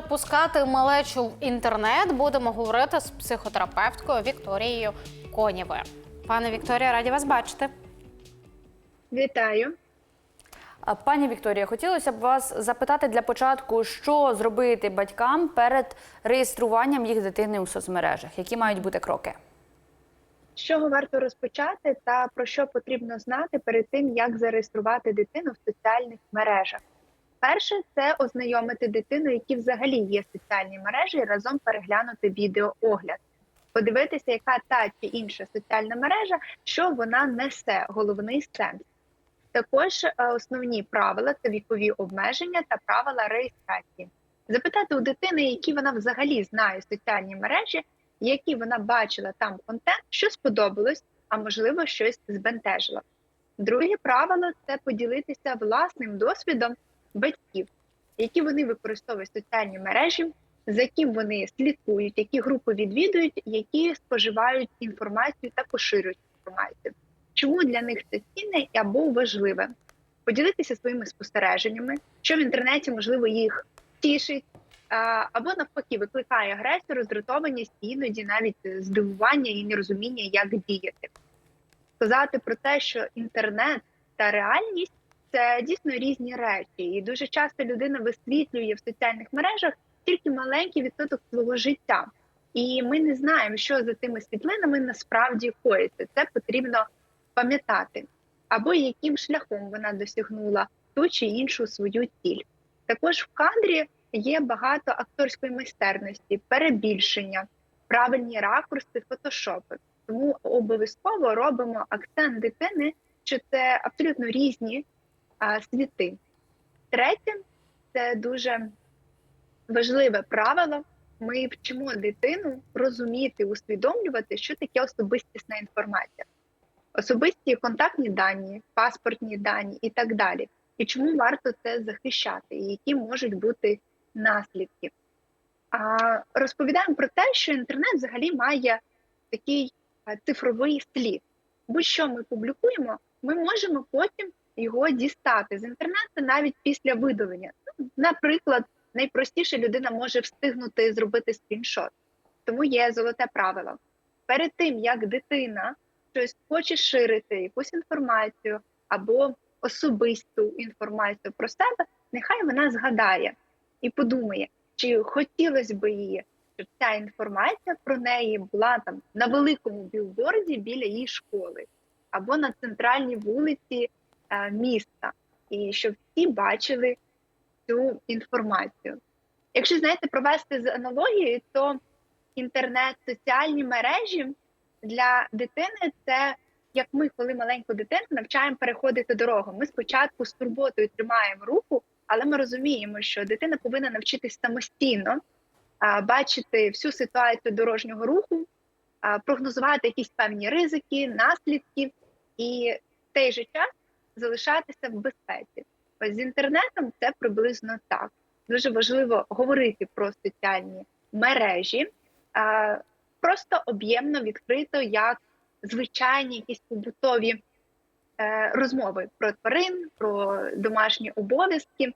пускати малечу в інтернет, будемо говорити з психотерапевткою Вікторією Конєвою. Пане Вікторія, раді вас бачити. Вітаю. Пані Вікторія, хотілося б вас запитати для початку, що зробити батькам перед реєструванням їх дитини у соцмережах? Які мають бути кроки? З чого варто розпочати та про що потрібно знати перед тим, як зареєструвати дитину в соціальних мережах? Перше це ознайомити дитину, які взагалі є соціальні мережі, і разом переглянути відеоогляд, подивитися, яка та чи інша соціальна мережа, що вона несе, головний сенс. Також е, основні правила це вікові обмеження та правила реєстрації. Запитати у дитини, які вона взагалі знає соціальні мережі, які вона бачила там контент, що сподобалось, а можливо, щось збентежило. Друге правило це поділитися власним досвідом батьків, які вони використовують соціальні мережі, за ким вони слідкують, які групи відвідують, які споживають інформацію та поширюють інформацію. Чому для них це цінне або важливе? Поділитися своїми спостереженнями, що в інтернеті можливо їх тішить, або навпаки викликає агресію, роздратованість, іноді навіть здивування і нерозуміння, як діяти. Сказати про те, що інтернет та реальність це дійсно різні речі, і дуже часто людина висвітлює в соціальних мережах тільки маленький відсоток свого життя, і ми не знаємо, що за тими світлинами насправді коїться. Це потрібно пам'ятати, або яким шляхом вона досягнула ту чи іншу свою ціль. Також в кадрі є багато акторської майстерності, перебільшення, правильні ракурси, фотошопи. Тому обов'язково робимо акцент дитини, що це абсолютно різні світи. Третє це дуже важливе правило. Ми вчимо дитину розуміти, усвідомлювати, що таке особистісна інформація, особисті контактні дані, паспортні дані і так далі. І чому варто це захищати, і які можуть бути наслідки. А, Розповідаємо про те, що інтернет взагалі має такий цифровий слід. Будь-що ми публікуємо, ми можемо потім його дістати з інтернету навіть після видалення. Ну, Наприклад, найпростіше людина може встигнути зробити скріншот. Тому є золоте правило. Перед тим як дитина щось хоче ширити, якусь інформацію або особисту інформацію про себе, нехай вона згадає і подумає, чи хотілося б їй, щоб ця інформація про неї була там на великому білборді біля її школи або на центральній вулиці міста, і щоб всі бачили цю інформацію. Якщо знаєте провести з аналогією, то інтернет, соціальні мережі для дитини це як ми, коли маленьку дитину навчаємо переходити дорогу. Ми спочатку з турботою тримаємо руку, але ми розуміємо, що дитина повинна навчитись самостійно а, бачити всю ситуацію дорожнього руху, а, прогнозувати якісь певні ризики, наслідки, і в той же час залишатися в безпеці. Ось з інтернетом це приблизно так. Дуже важливо говорити про соціальні мережі, просто об'ємно, відкрито, як звичайні якісь побутові е, розмови про тварин, про домашні обов'язки.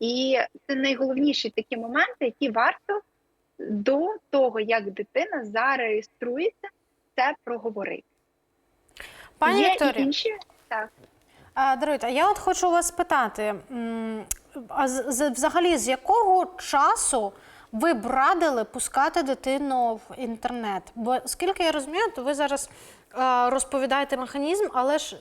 І це найголовніші такі моменти, які варто до того, як дитина зареєструється, це проговорити. Пані Є Вікторія, і інші так. Даруйте, а я от хочу вас спитати: м, а взагалі з якого часу ви б радили пускати дитину в інтернет? Бо скільки я розумію, то ви зараз розповідаєте механізм, але ж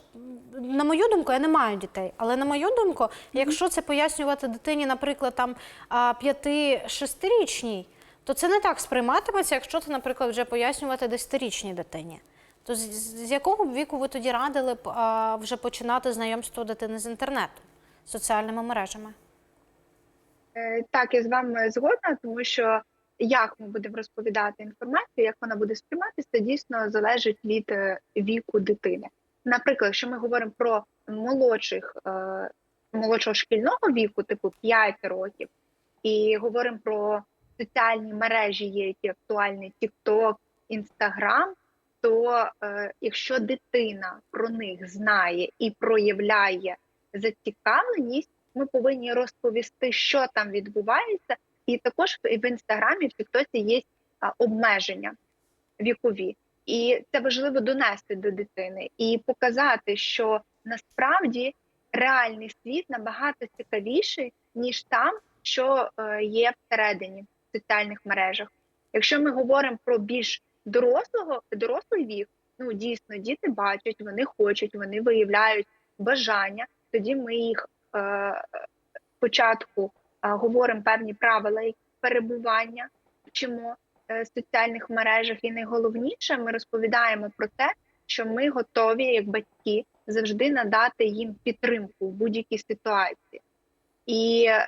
на мою думку, я не маю дітей. Але на мою думку, якщо це пояснювати дитині, наприклад, там 5-6-річній, то це не так сприйматиметься, якщо це, наприклад, вже пояснювати 10-річній дитині. То з, якого віку ви тоді радили б вже починати знайомство дитини з інтернету, з соціальними мережами? Е, Так, я з вами згодна, тому що як ми будемо розповідати інформацію, як вона буде сприйматися, це дійсно залежить від е, віку дитини. Наприклад, якщо ми говоримо про молодших е, молодшого шкільного віку, типу 5 років, і говоримо про соціальні мережі, є які актуальні TikTok, Instagram, то е, якщо дитина про них знає і проявляє зацікавленість, ми повинні розповісти, що там відбувається, і також в інстаграмі, в Тіктоці є обмеження вікові. І це важливо донести до дитини і показати, що насправді реальний світ набагато цікавіший, ніж там, що е, є всередині в соціальних мережах. Якщо ми говоримо про більш дорослого дорослий вік, ну дійсно діти бачать, вони хочуть, вони виявляють бажання. Тоді ми їх е, спочатку е, говоримо певні правила перебування, вчимо е, соціальних мережах, і найголовніше, ми розповідаємо про те, що ми готові, як батьки, завжди надати їм підтримку в будь-якій ситуації. І е,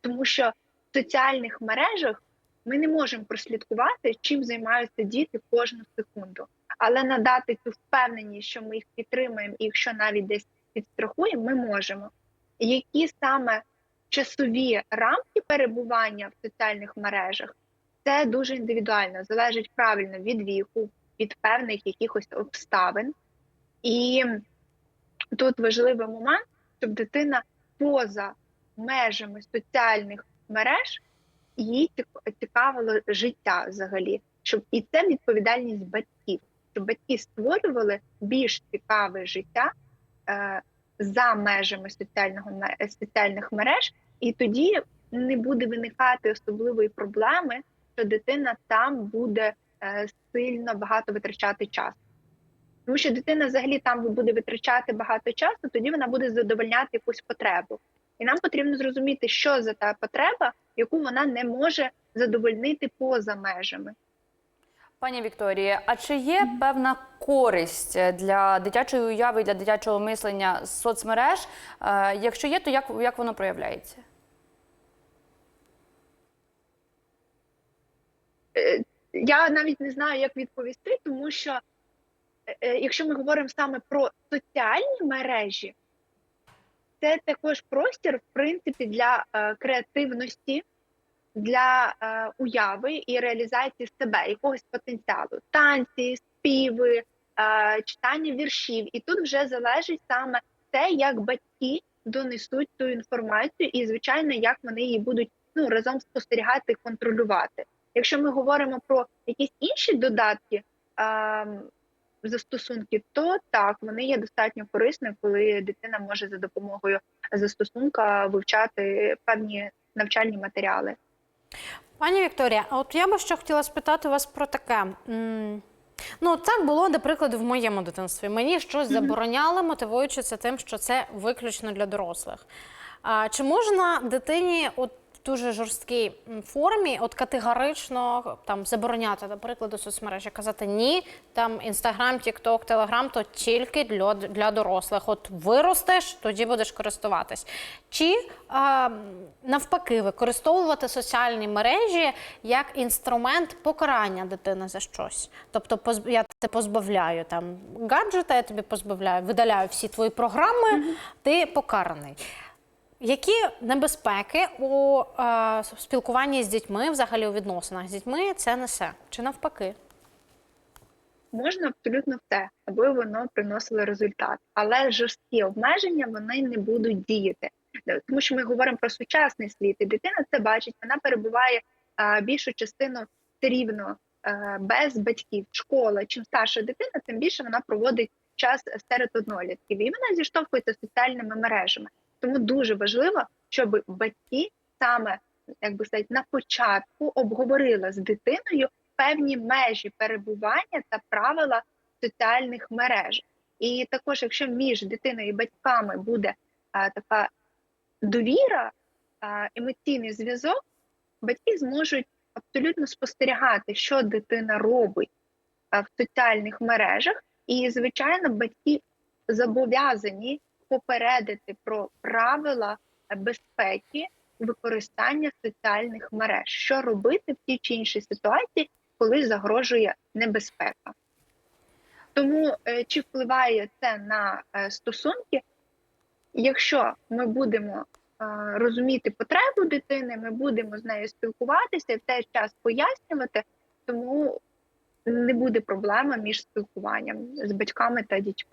тому що в соціальних мережах ми не можемо прослідкувати, чим займаються діти кожну секунду, але надати цю впевненість, що ми їх підтримуємо, і якщо навіть десь підстрахуємо, ми можемо. Які саме часові рамки перебування в соціальних мережах, це дуже індивідуально, залежить правильно від віку, від певних якихось обставин. І тут важливий момент, щоб дитина поза межами соціальних мереж їй цікавило життя взагалі, щоб і це відповідальність батьків, щоб батьки створювали більш цікаве життя е, за межами соціального соціальних мереж, і тоді не буде виникати особливої проблеми, що дитина там буде е, сильно багато витрачати час. Тому що дитина взагалі там буде витрачати багато часу, тоді вона буде задовольняти якусь потребу. І нам потрібно зрозуміти, що за та потреба, яку вона не може задовольнити поза межами. Пані Вікторія, а чи є певна користь е, для дитячої уяви, для дитячого мислення з соцмереж? Е, Якщо є, то як, як воно проявляється? Е, Я навіть не знаю, як відповісти, тому що якщо ми говоримо саме про соціальні мережі, це також простір, в принципі, для е, креативності, для е, уяви і реалізації себе, якогось потенціалу, танці, співи, е, читання віршів. І тут вже залежить саме те, як батьки донесуть ту інформацію, і звичайно, як вони її будуть ну разом спостерігати, контролювати. Якщо ми говоримо про якісь інші додатки е, застосунки, то так вони є достатньо корисними, коли дитина може за допомогою застосунка вивчати певні навчальні матеріали. Пані Вікторія, а от я би ще хотіла спитати вас про таке. Ну, так було, наприклад, в моєму дитинстві. Мені щось забороняли, мотивуючи це тим, що це виключно для дорослих. А, чи можна дитині от в дуже жорсткій формі, от категорично там забороняти, наприклад, у соцмережі, казати ні, там інстаграм, тікток, телеграм, то тільки для, для дорослих. От виростеш, тоді будеш користуватись. Чи а, навпаки використовувати соціальні мережі як інструмент покарання дитини за щось? Тобто, я тебе позбавляю там гаджета, я тобі позбавляю, видаляю всі твої програми, ти покараний. Які небезпеки у е, спілкуванні з дітьми, взагалі у відносинах з дітьми це несе? Чи навпаки? Можна абсолютно все, аби воно приносило результат, але жорсткі обмеження вони не будуть діяти, Е, тому що ми говоримо про сучасний світ, і дитина це бачить. Вона перебуває а, більшу частину рівно е, без батьків. Школа чим старша дитина, тим більше вона проводить час серед однолітків, і вона зіштовхується з соціальними мережами. Тому дуже важливо, щоб батьки саме як би сказати, на початку обговорили з дитиною певні межі перебування та правила соціальних мереж. І також, якщо між дитиною і батьками буде а, така довіра, а, емоційний зв'язок, батьки зможуть абсолютно спостерігати, що дитина робить а, в соціальних мережах, і, звичайно, батьки зобов'язані попередити про правила безпеки використання соціальних мереж, що робити в тій чи іншій ситуації, коли загрожує небезпека. Тому е, чи впливає це на е, стосунки? Якщо ми будемо е, розуміти потребу дитини, ми будемо з нею спілкуватися і в той час пояснювати, тому не буде проблеми між спілкуванням з батьками та дітьми.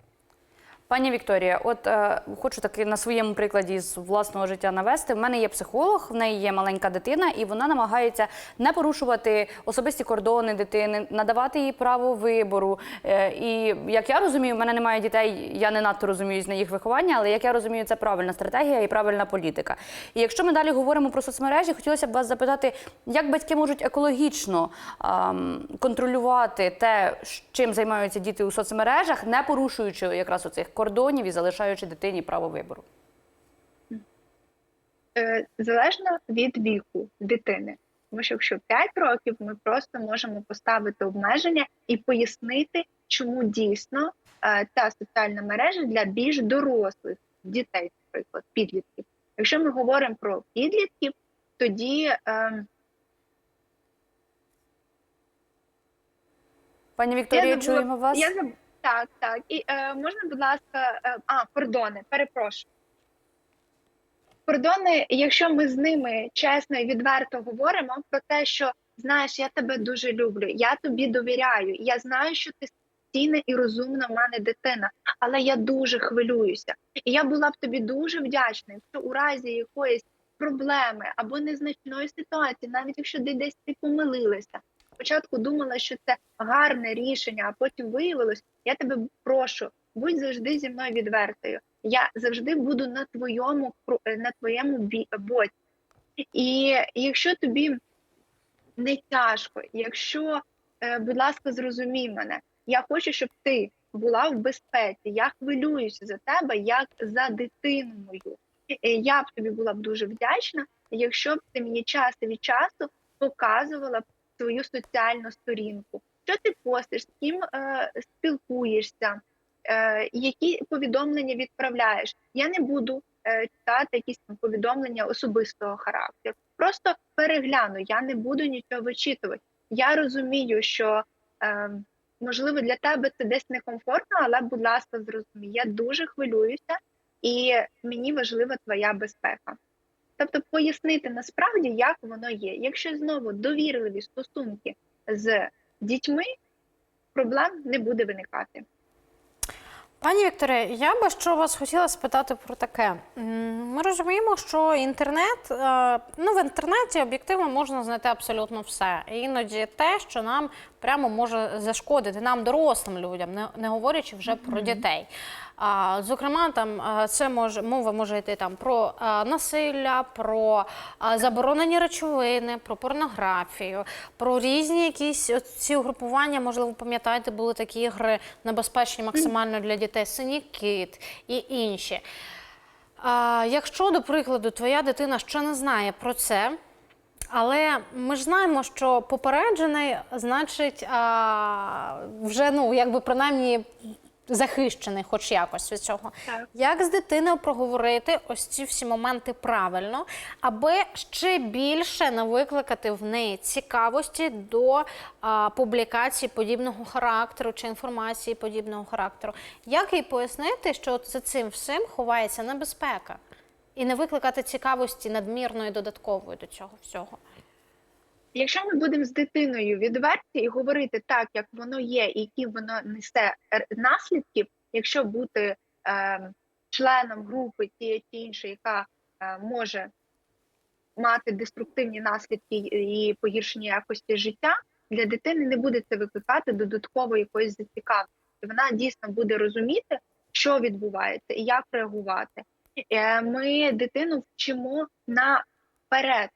Пані Вікторія, от е, хочу таки на своєму прикладі з власного життя навести. В мене є психолог, в неї є маленька дитина, і вона намагається не порушувати особисті кордони дитини, надавати їй право вибору. Е, і як я розумію, в мене немає дітей, я не надто розуміюсь на їх виховання, але як я розумію, це правильна стратегія і правильна політика. І якщо ми далі говоримо про соцмережі, хотілося б вас запитати, як батьки можуть екологічно ем, контролювати те, чим займаються діти у соцмережах, не порушуючи якраз оцих кордонів і залишаючи дитині право вибору. Е, залежно від віку дитини. Тому що якщо 5 років, ми просто можемо поставити обмеження і пояснити, чому дійсно е, ця соціальна мережа для більш дорослих дітей, наприклад, підлітків. Якщо ми говоримо про підлітків, тоді е, Пані Вікторія, я забула- чуємо вас. Я заб... Так, так. І е, можна, будь ласка, е, а, кордони, перепрошую. Кордони, якщо ми з ними чесно і відверто говоримо про те, що знаєш, я тебе дуже люблю, я тобі довіряю, я знаю, що ти стійна і розумна в мене дитина, але я дуже хвилююся. І я була б тобі дуже вдячна, якщо у разі якоїсь проблеми або незначної ситуації, навіть якщо ти десь ти помилилася, спочатку думала, що це гарне рішення, а потім виявилось, я тебе прошу, будь завжди зі мною відвертою. Я завжди буду на твоєму е, на твоєму боці. І якщо тобі не тяжко, якщо, е, будь ласка, зрозумій мене, я хочу, щоб ти була в безпеці. Я хвилююся за тебе як за дитину мою. Я б тобі була б дуже вдячна, якщо б ти мені час від часу показувала свою соціальну сторінку. Що ти постиш, з ким е, спілкуєшся, е, які повідомлення відправляєш. Я не буду е, читати якісь там повідомлення особистого характеру. Просто перегляну, я не буду нічого вичитувати. Я розумію, що е, можливо для тебе це десь некомфортно, але, будь ласка, зрозумій, я дуже хвилююся, і мені важлива твоя безпека. Тобто пояснити насправді, як воно є. Якщо знову довірливі стосунки з дітьми, проблем не буде виникати. Пані Вікторія, я би що вас хотіла спитати про таке. Ми розуміємо, що інтернет, е, ну в інтернеті об'єктивно можна знайти абсолютно все. Іноді те, що нам прямо може зашкодити нам, дорослим людям, не, не говорячи вже про дітей. А, зокрема, там е, це може мова може йти там про е, насилля, про е, заборонені речовини, про порнографію, про різні якісь ці угрупування. Можливо, пам'ятаєте, були такі ігри небезпечні максимально для дітей, синій кит і інші. А, якщо, до прикладу, твоя дитина ще не знає про це. Але ми ж знаємо, що попереджений, значить, а, вже ну якби принаймні захищений, хоч якось від цього. Так. Як з дитиною проговорити ось ці всі моменти правильно, аби ще більше не викликати в неї цікавості до а, публікацій подібного характеру чи інформації подібного характеру? Як їй пояснити, що за цим всім ховається небезпека? І не викликати цікавості надмірної додаткової до цього всього. Якщо ми будемо з дитиною відверті і говорити так, як воно є, і які воно несе наслідків, якщо бути е, членом групи тієї чи іншої, яка е, може мати деструктивні наслідки і погіршення якості життя, для дитини не буде це викликати додатково якоїсь зацікавленості. Вона дійсно буде розуміти, що відбувається і як реагувати. Е, Ми дитину вчимо наперед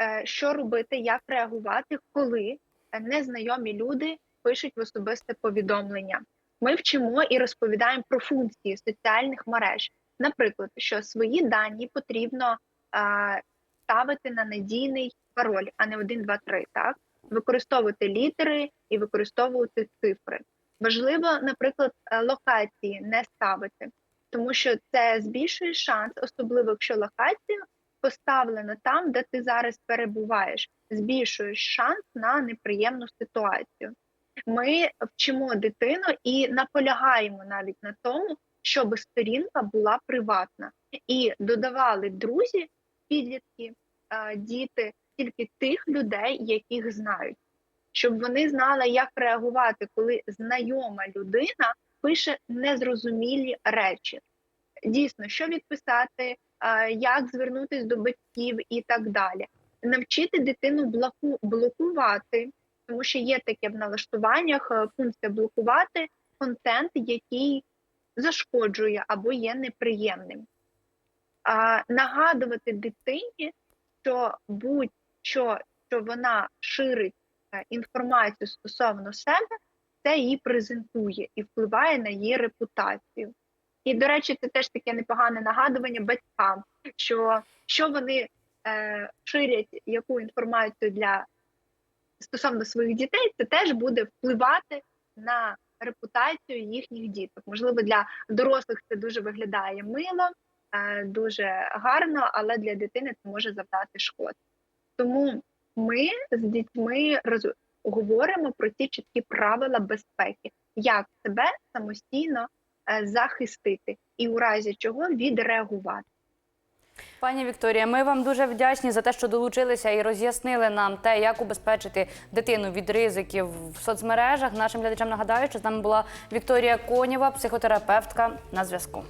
е, що робити, як реагувати, коли незнайомі люди пишуть в особисте повідомлення. Ми вчимо і розповідаємо про функції соціальних мереж. Наприклад, що свої дані потрібно е, ставити на надійний пароль, а не 1, 2, 3, так? Використовувати літери і використовувати цифри. Важливо, наприклад, локації не ставити, тому що це збільшує шанс, особливо якщо локація поставлена там, де ти зараз перебуваєш, збільшуєш шанс на неприємну ситуацію. Ми вчимо дитину і наполягаємо навіть на тому, щоб сторінка була приватна, і додавали друзі, підлітки, діти тільки тих людей, яких знають, щоб вони знали, як реагувати, коли знайома людина пише незрозумілі речі. Дійсно, що відписати, як звернутися до батьків і так далі. Навчити дитину блокувати, тому що є таке в налаштуваннях е, функція блокувати контент, який зашкоджує або є неприємним. А, нагадувати дитині, що будь-що, що вона ширить е, інформацію стосовно себе, це її презентує і впливає на її репутацію. І, до речі, це теж таке непогане нагадування батькам, що що вони е, ширять яку інформацію для стосовно своїх дітей, це теж буде впливати на репутацію їхніх діток. Можливо, для дорослих це дуже виглядає мило, е, дуже гарно, але для дитини це може завдати шкоди. Тому ми з дітьми роз... говоримо про ці чіткі правила безпеки, як себе самостійно е, захистити і у разі чого відреагувати. Пані Вікторія, ми вам дуже вдячні за те, що долучилися і роз'яснили нам те, як убезпечити дитину від ризиків в соцмережах. Нашим глядачам нагадаю, що з нами була Вікторія Конєва, психотерапевтка на зв'язку.